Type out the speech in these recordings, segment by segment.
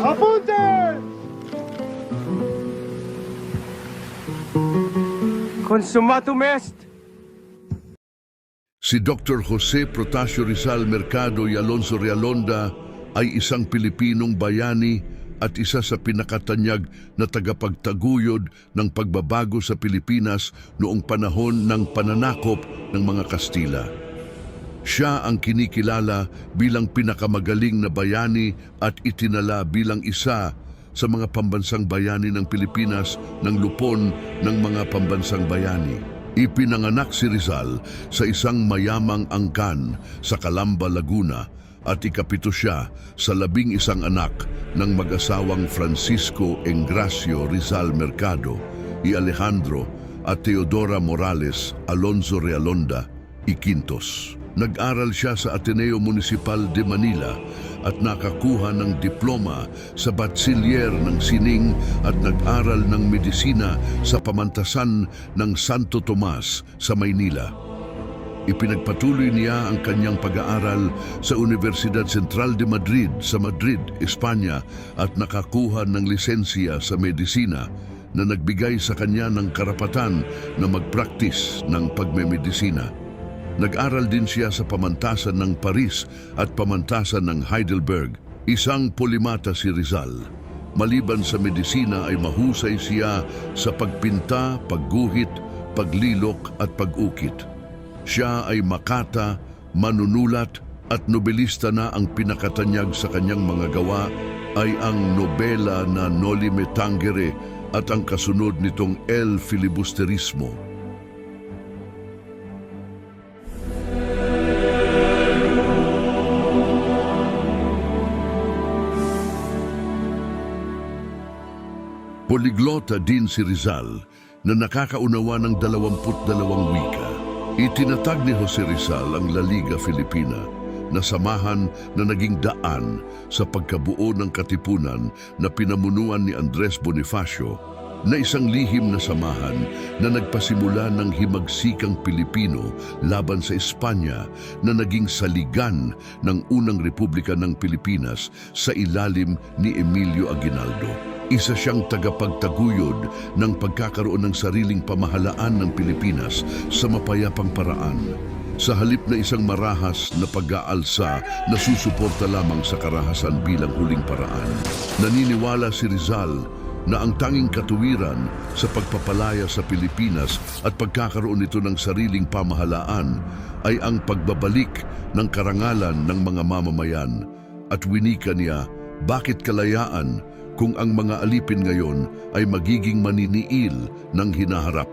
Apunte! Consumatum est! Si Dr. Jose Protasio Rizal Mercado y Alonso Realonda ay isang Pilipinong bayani at isa sa pinakatanyag na tagapagtaguyod ng pagbabago sa Pilipinas noong panahon ng pananakop ng mga Kastila. Siya ang kinikilala bilang pinakamagaling na bayani at itinala bilang isa sa mga pambansang bayani ng Pilipinas ng lupon ng mga pambansang bayani. Ipinanganak si Rizal sa isang mayamang angkan sa Calamba, Laguna at ikapito siya sa labing isang anak ng mag-asawang Francisco Engracio Rizal Mercado, i Alejandro at Teodora Morales Alonso Realonda, ikintos. Nag-aral siya sa Ateneo Municipal de Manila at nakakuha ng diploma sa Bachiller ng Sining at nag-aral ng medisina sa pamantasan ng Santo Tomas sa Maynila. Ipinagpatuloy niya ang kanyang pag-aaral sa Universidad Central de Madrid sa Madrid, Espanya at nakakuha ng lisensya sa medisina na nagbigay sa kanya ng karapatan na mag-practice ng pagmemedisina. Nag-aral din siya sa pamantasan ng Paris at pamantasan ng Heidelberg. Isang polimata si Rizal. Maliban sa medisina ay mahusay siya sa pagpinta, pagguhit, paglilok at pag-ukit. Siya ay makata, manunulat at nobelista na ang pinakatanyag sa kanyang mga gawa ay ang nobela na Noli Me Tangere at ang kasunod nitong El Filibusterismo. Poliglota din si Rizal na nakakaunawa ng 22 wika. Itinatag ni Jose Rizal ang La Liga Filipina na samahan na naging daan sa pagkabuo ng katipunan na pinamunuan ni Andres Bonifacio na isang lihim na samahan na nagpasimula ng himagsikang Pilipino laban sa Espanya na naging saligan ng unang Republika ng Pilipinas sa ilalim ni Emilio Aguinaldo. Isa siyang tagapagtaguyod ng pagkakaroon ng sariling pamahalaan ng Pilipinas sa mapayapang paraan. Sa halip na isang marahas na pag-aalsa na susuporta lamang sa karahasan bilang huling paraan. Naniniwala si Rizal na ang tanging katuwiran sa pagpapalaya sa Pilipinas at pagkakaroon nito ng sariling pamahalaan ay ang pagbabalik ng karangalan ng mga mamamayan. At winika niya, bakit kalayaan kung ang mga alipin ngayon ay magiging maniniil ng hinaharap?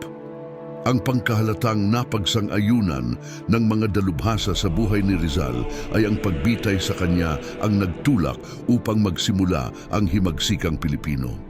Ang pangkahalatang napagsang-ayunan ng mga dalubhasa sa buhay ni Rizal ay ang pagbitay sa kanya ang nagtulak upang magsimula ang himagsikang Pilipino.